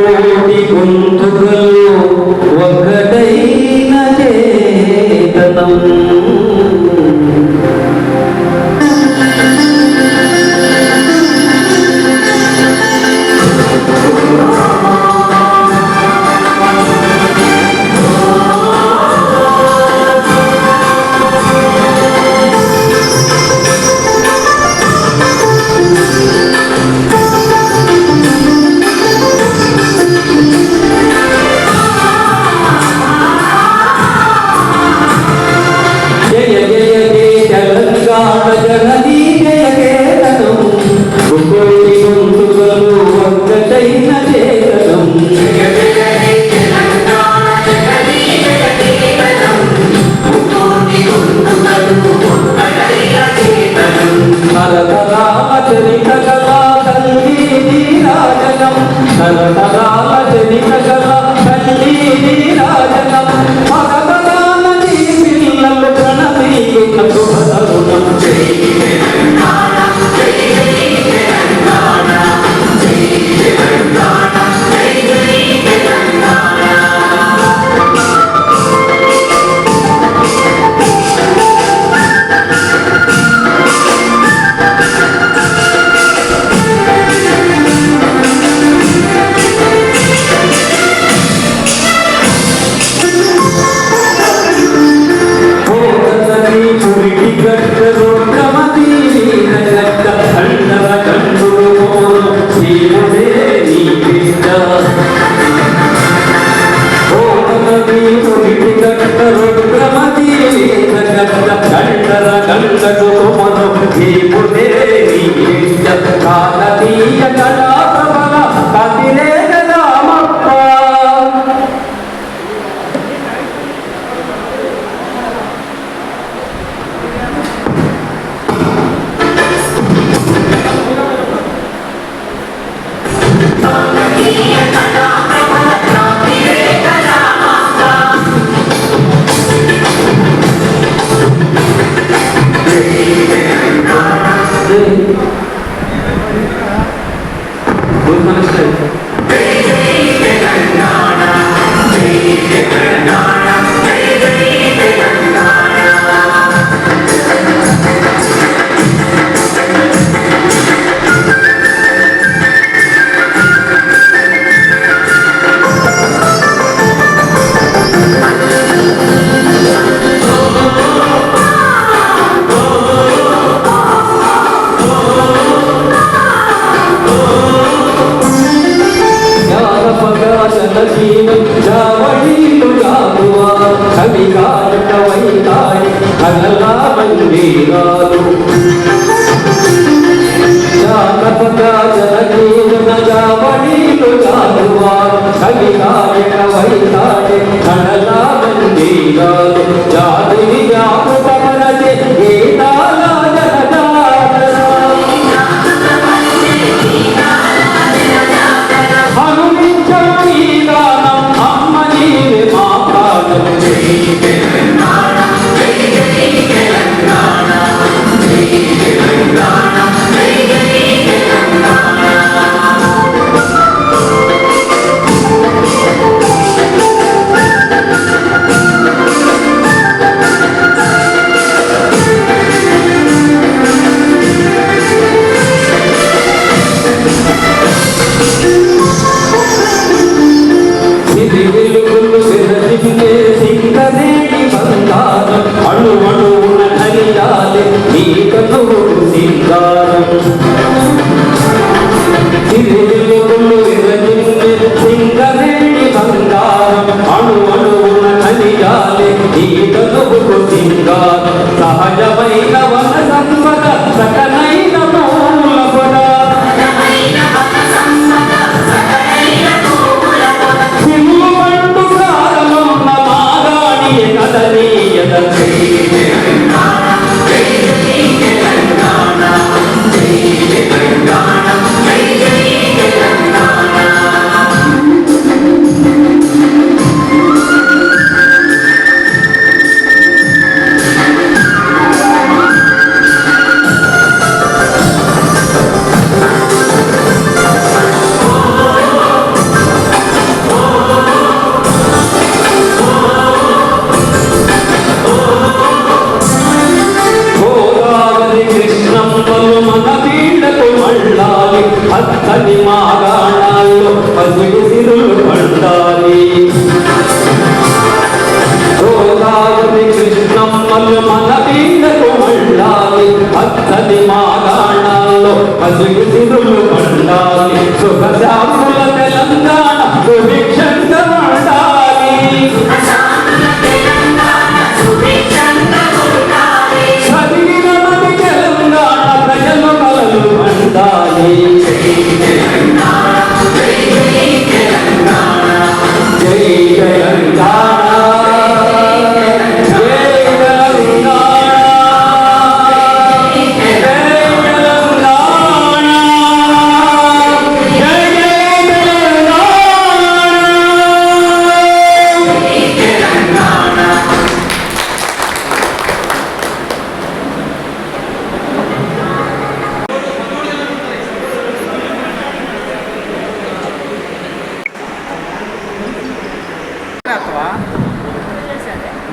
కోటి గొంతుకలు ఒకటైన చేతనం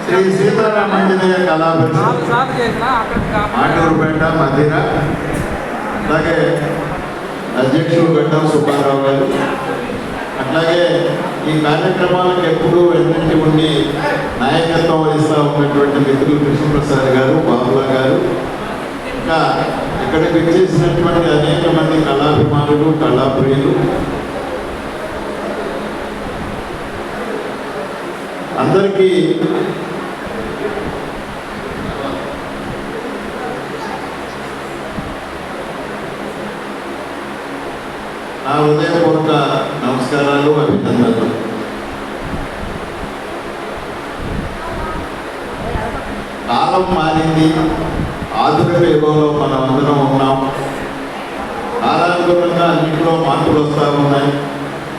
శ్రీ సీతారామాంజనేయ కాకుండా ఆటూరుపేట మధిర. అలాగే అధ్యక్షులు గడ్డం సుబ్బారావు గారు. అట్లాగే ఈ కార్యక్రమాలకు ఎప్పుడూ వెన్నంటి ఉండి నాయకత్వం వహిస్తూ ఉన్నటువంటి మిత్రులు కృష్ణప్రసాద్ గారు బాబులా గారు. ఇంకా ఇక్కడికి విచ్చేసినటువంటి అనేక మంది కళాభిమానులు కళాప్రియులు. అందరికీ నా హృదయపూర్వక నమస్కారాలు అభినందనలు కాలం మారింది ఆధునిక యుగంలో మనం అందరం ఉన్నాం. కాలానుగుణంగా అన్నింటిలో మార్పులు వస్తూ ఉన్నాయి.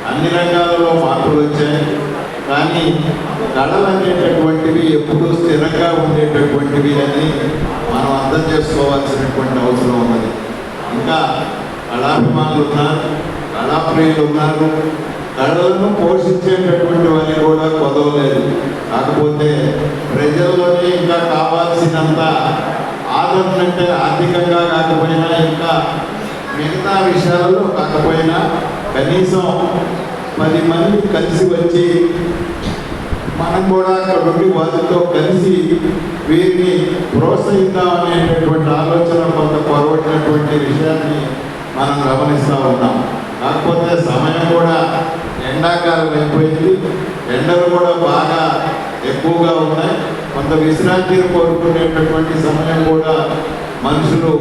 అన్ని రంగాలలో మార్పులు వచ్చాయి. కానీ కళలు అనేటటువంటివి ఎప్పుడూ స్థిరంగా ఉండేటటువంటివి అని మనం అర్థం చేసుకోవాల్సినటువంటి అవసరం ఉన్నది. ఇంకా కళాభిమానులు ఉన్నారు కళాప్రియులు ఉన్నారు. కళలను పోషించేటటువంటి వాళ్ళు కూడా కొదవలేదు. కాకపోతే ప్రజల్లోనే ఇంకా కావాల్సినంత ఆదరణ అంటే ఆర్థికంగా కాకపోయినా ఇంకా మిగతా విషయాల్లో కాకపోయినా కనీసం పది మంది కలిసి వచ్చి మనం కూడా అక్కడ నుండి వాళ్ళతో కలిసి వీరిని ప్రోత్సహిద్దాం అనేటటువంటి ఆలోచన కొంత పొరబడినటువంటి విషయాన్ని మనం గమనిస్తూ ఉన్నాం కాకపోతే సమయం కూడా ఎండాకాలం అయిపోయింది ఎండలు కూడా బాగా ఎక్కువగా ఉన్నాయి. కొంత విశ్రాంతిని కోరుకునేటటువంటి సమయం కూడా మనుషులు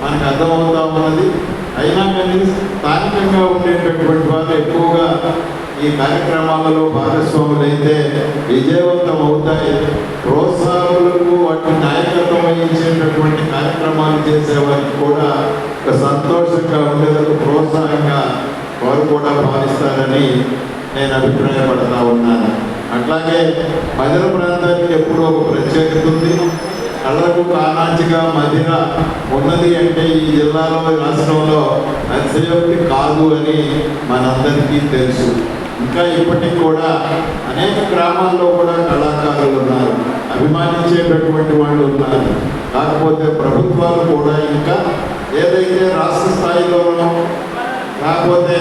మనకు అర్థమవుతా ఉన్నది. అయినా కానీ స్థానికంగా ఉండేటటువంటి వాళ్ళు ఎక్కువగా ఈ కార్యక్రమాలలో భాగస్వాములైతే విజయవంతం అవుతాయి. ప్రోత్సాహకులకు వాటి నాయకత్వం వహించేటటువంటి కార్యక్రమాలు చేసే వారికి కూడా ఒక సంతోషంగా ఉండేది ప్రోత్సాహంగా వారు కూడా భావిస్తారని నేను అభిప్రాయపడతా ఉన్నాను. అట్లాగే మధుర ప్రాంతానికి ఎప్పుడూ ఒక ప్రత్యేకత ఉంది. కళ్ళకు కానాచిగా మధిర ఉన్నది అంటే ఈ జిల్లాలో రాష్ట్రంలో అతిశయోక్తి కాదు అని మనందరికీ తెలుసు. ఇంకా ఇప్పటికి కూడా అనేక గ్రామాల్లో కూడా కళాకారులు ఉన్నారు. అభిమానించేటటువంటి వాళ్ళు ఉన్నారు. కాకపోతే ప్రభుత్వాలు కూడా ఇంకా ఏదైతే రాష్ట్ర స్థాయిలోనో కాకపోతే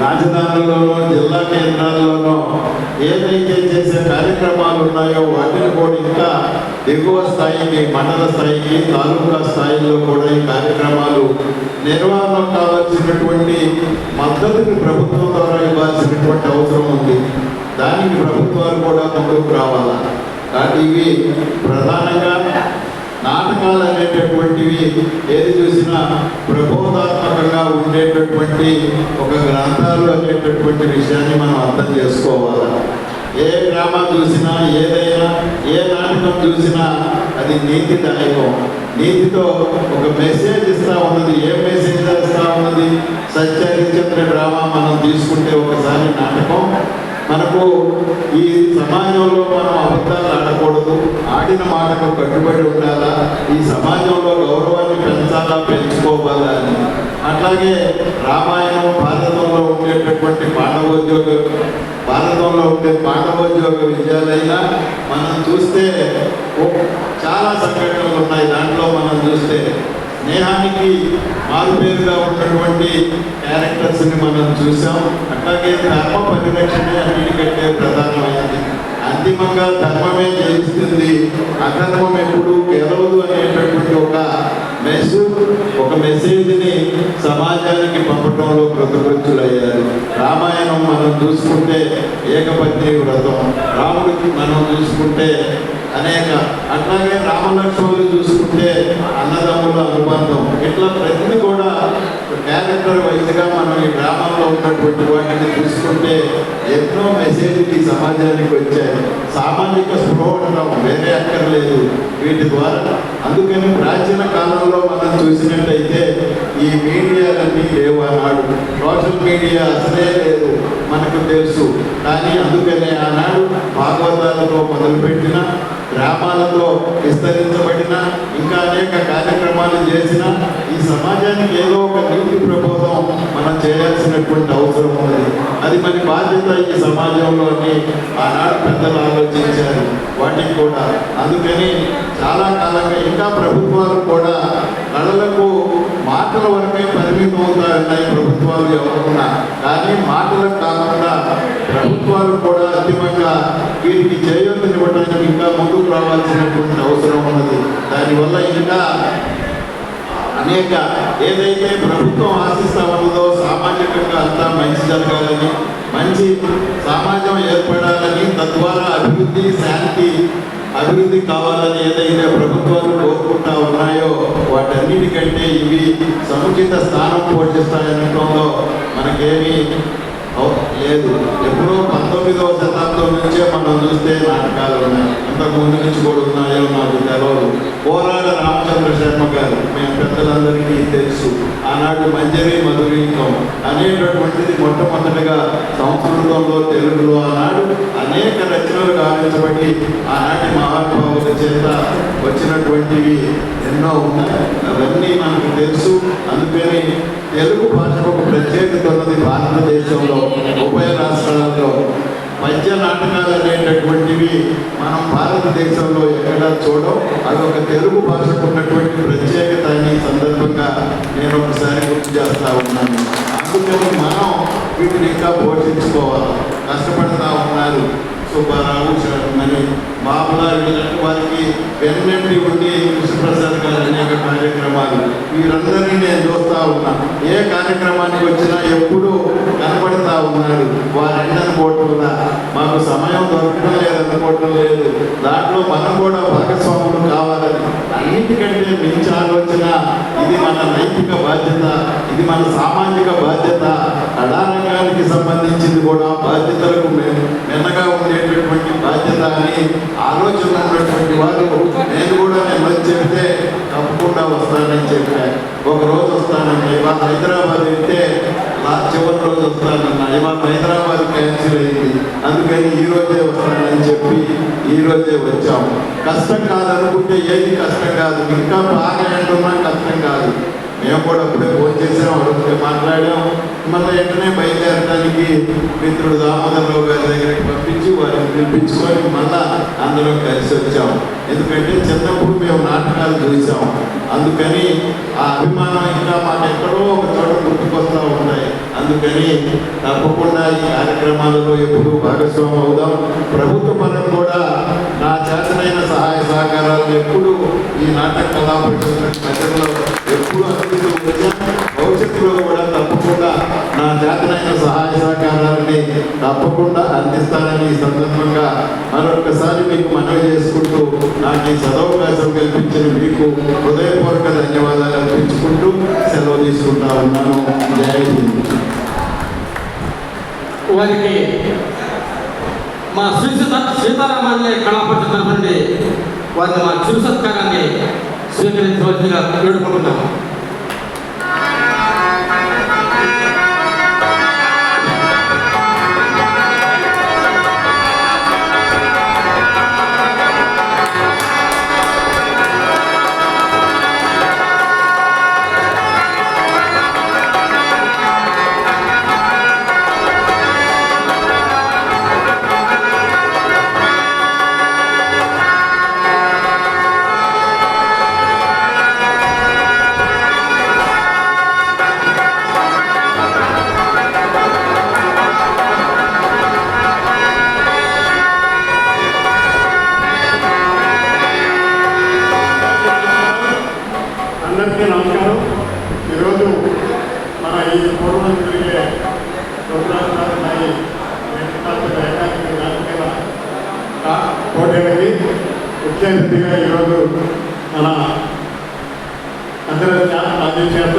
రాజధానుల్లోనో జిల్లా కేంద్రాల్లోనో ఏదైతే చేసే కార్యక్రమాలు ఉన్నాయో వాటిని కూడా ఇంకా దిగువ స్థాయికి మండల స్థాయికి తాలూకా స్థాయిలో కూడా ఈ కార్యక్రమాలు నిర్వహణ కావాల్సినటువంటి మద్దతుని ప్రభుత్వం ద్వారా ఇవ్వాల్సినటువంటి అవసరం ఉంది. దానికి ప్రభుత్వాలు కూడా ముందుకు రావాలా? కాబట్టి ఇవి ప్రధానంగా నాటకాలు అనేటటువంటివి ఏది చూసినా ప్రబోధాత్మకంగా ఉండేటటువంటి ఒక గ్రంథాలు అనేటటువంటి విషయాన్ని మనం అర్థం చేసుకోవాలి? ఏ డ్రామా చూసినా ఏదైనా ఏ నాటకం చూసినా అది నీతిదాయకం నీతితో ఒక మెసేజ్ ఇస్తా ఉన్నది. ఏ మెసేజ్ ఇస్తా ఉన్నది? సత్యహరిచంద్ర డ్రామా మనం తీసుకుంటే ఒకసారి నాటకం మనకు ఈ సమాజంలో మనం అబద్ధాలు ఆడకూడదు ఆడిన మాటకు కట్టుబడి ఉండాలా ఈ సమాజంలో గౌరవాన్ని పెంచాలా పెంచుకోవాలా అని. అట్లాగే రామాయణం భారతంలో ఉండేటటువంటి పాండవోద్యోగ భారతంలో ఉండే పాండవోద్యోగ విజయాలైనా మనం చూస్తే చాలా సంఘటనలు ఉన్నాయి. దాంట్లో మనం చూస్తే స్నేహానికి మారుపేరుగా ఉన్నటువంటి క్యారెక్టర్స్ని మనం చూసాం. అట్లాగే ధర్మ పరిరక్షణ అన్నిటికంటే ప్రధానమైనది. అంతిమంగా ధర్మమే జయిస్తుంది. అధర్మం ఎప్పుడు గెలవదు అనేటటువంటి ఒక మెసేజ్ ఒక మెసేజ్ని సమాజానికి పంపడంలో కృతకృత్యులయ్యారు రామాయణం మనం చూసుకుంటే ఏకపత్ని వ్రతం. రాముడికి మనం చూసుకుంటే అనేక. అట్లాగే రామలక్ష్మణులు చూసుకుంటే అన్నదమ్ముల అనుబంధం. ఇట్లా ప్రతిది కూడా క్యారెక్టర్ వైజ్గా మనం ఈ గ్రామంలో ఉన్నటువంటి వాటిని చూసుకుంటే ఎన్నో మెసేజ్కి సమాజానికి వచ్చాయి. సామాజిక స్ఫోటం వేరే అక్కర్లేదు. వీటి ద్వారా అందుకని ప్రాచీన కాలంలో మనం చూసినట్టయితే ఈ మీడియాలన్నీ లేవు ఆనాడు. సోషల్ మీడియా అసలే లేదు మనకు తెలుసు. కానీ అందుకనే ఆనాడు భాగవతాలతో మొదలుపెట్టిన గ్రామాలతో విస్తరించబడిన ఇంకా అనేక కార్యక్రమాలు చేసిన ఈ సమాజానికి ఏదో ఒక నీతి ప్రబోధం మనం చేయాల్సినటువంటి అవసరం ఉంది అది మన బాధ్యత ఈ సమాజంలోని ఆనాడు పెద్దలు ఆలోచించారు. వాటికి కూడా. అందుకని చాలా కాలంగా ఇంకా ప్రభుత్వాలు కూడా కళలకు మాటల వరకే పరిమితం అవుతాయన్నాయి ప్రభుత్వాలు ఎవరున్నా కానీ మాటలకు కాకుండా ప్రభుత్వాలు కూడా అంతిమంగా వీరికి చేయూతనివ్వడానికి ఇంకా ముందుకు రావాల్సినటువంటి అవసరం ఉన్నది. దానివల్ల ఇంకా అనేక ఏదైతే ప్రభుత్వం ఆశిస్తా ఉన్నదో సామాజికంగా అంతా మంచి జరగాలని మంచి సమాజం ఏర్పడాలని తద్వారా అభివృద్ధి శాంతి అభివృద్ధి కావాలని ఏదైతే ప్రభుత్వాలు కోరుకుంటా ఉన్నాయో వాటన్నిటికంటే ఇవి సముచిత స్థానం పోషిస్తాయనటంలో మనకేమీ లేదు. ఎప్పుడో పంతొమ్మిదవ శతాబ్దం నుంచే మనం చూస్తే నాటకాలు ఉన్నాయి అంతకు ముందు నుంచి కూడా ఉన్నాయో నాకు తెలవదు. పోరాడ రామచంద్ర శర్మ గారు మేము పెద్దలందరికీ తెలుసు. ఆనాడు మంజరి మధురీకం అనేటటువంటిది మొట్టమొదటిగా సంస్కృతంలో తెలుగులో ఆనాడు అనేక రచనలు గావించబడి ఆనాటి మహానుభావుల చేత వచ్చినటువంటివి ఎన్నో ఉన్నాయి. అవన్నీ మనకు తెలుసు. అందుకని తెలుగు భాషకు ఒక ప్రత్యేకత ఉన్నది. భారతదేశంలో ఉభయ రాష్ట్రాలలో పద్య నాటకాలు అనేటటువంటివి మనం భారతదేశంలో ఎక్కడా చూడం అది ఒక తెలుగు భాషకు ఉన్నటువంటి ప్రత్యేకత అని సందర్భంగా నేను ఒకసారి గుర్తు చేస్తూ ఉన్నాను. అందుకని మనం వీటిని ఇంకా పోషించుకోవాలి. కష్టపడతా ఉన్నారు. సుబ్బారావు శర్మని బాబులా వీళ్ళంటి వారికి వెన్నంటి ఉండి కృష్ణప్రసాద్ గారు అనేక కార్యక్రమాలు వీరందరినీ నేను చూస్తా ఉన్నా ఏ కార్యక్రమానికి వచ్చినా ఎప్పుడూ కనపడతా ఉన్నారు వారు ఎండనుకోవటంలా మాకు సమయం దొరకడం లేదనుకోవటం లేదు. దాంట్లో మనం కూడా భాగస్వాములు కావాలి. అన్నిటికంటే మించి ఆలోచన ఇది మన నైతిక బాధ్యత ఇది మన సామాజిక బాధ్యత. కళారంగానికి సంబంధించింది కూడా బాధ్యతలకు మెన్నగా ఉండేటటువంటి బాధ్యత అని ఆలోచన ఉన్నటువంటి వారు నేను కూడా నేను వచ్చి చెప్తే తప్పకుండా వస్తానని చెప్పాను ఒక రోజు వస్తానని ఇవాళ హైదరాబాద్ వెళ్తే లాస్ట్ చివరి రోజు వస్తానన్నా ఇవాళ హైదరాబాద్ క్యాన్సిల్ అయింది. అందుకని ఈ రోజే వస్తానని చెప్పి ఈ రోజే వచ్చాము. కష్టం కాదనుకుంటే ఏది కష్టం కాదు? ఇంకా బాగా ఎండున్నా కష్టం కాదు. మేము కూడా అప్పుడే ఫోన్ చేసాం అడుగుతే మాట్లాడాం. మళ్ళీ వెంటనే బయలుదేరడానికి మిత్రుడు దామోదరరావు గారి దగ్గరికి పంపించి వారిని పిలిపించుకొని మళ్ళా అందరం కలిసి వచ్చాం. ఎందుకంటే చిన్నప్పుడు మేము నాటకాలు చూసాం. అందుకని ఆ అభిమానం ఇంకా మాకు ఎక్కడో ఒక చోట గుర్తుకొస్తా ఉంటాయి అందుకని తప్పకుండా ఈ కార్యక్రమాలలో ఎప్పుడు భాగస్వామి అవుదాం. ప్రభుత్వ పరం కూడా చేతనైన సహాయ సహకారాలు ఎప్పుడు ఈ నాటక కళా ప్రజల్లో ఎప్పుడు అందిస్తూ భవిష్యత్తులో కూడా తప్పకుండా నా చేతనైన సహాయ సహకారాలని తప్పకుండా అందిస్తానని ఈ సందర్భంగా మరొకసారి మీకు మనవి చేసుకుంటూ నాకు ఈ సదవకాశం కల్పించిన మీకు హృదయపూర్వక ధన్యవాదాలు అర్పించుకుంటూ సెలవు తీసుకుంటా ఉన్నాను. జయ హింద్. వారికి మా శ్రీ సీత సీతారామాన్య కళాపరిషత్ నుండి వారిని మా చిరు సత్కారాన్ని స్వీకరించవలసిందిగా వేడుకుంటున్నాము.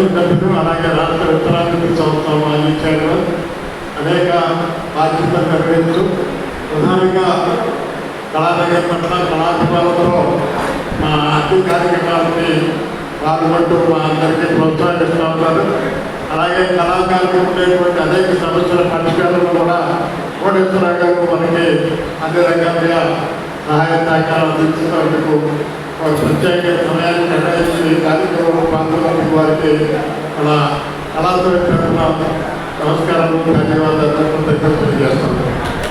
మాజీ అలాగే రాష్ట్ర ఉత్తరాంధ్ర సంస్థలు మాజీ చైర్మన్. అనేక బాధ్యతలు నిర్వహిస్తూ ప్రధానంగా కళానగర్ పట్ల కళాభిమానులతో మా అన్ని కార్యక్రమాలని పాల్గొంటూ మా అందరికీ ప్రోత్సహిస్తూ ఉన్నారు అలాగే కళాకారులకు ఉండేటువంటి అనేక సమస్యల పరిష్కారంలో కూడా కోటేశ్వర గారు మనకి అన్ని రకాలుగా సహాయ సహకారం అందించినందుకు ప్రత్యేక సమయాన్ని కేటాయించి కార్యక్రమం కార్యక్రమంలో వారికి మన కళాతో నమస్కారాలు ధన్యవాదాలు తెలియజేస్తున్నాను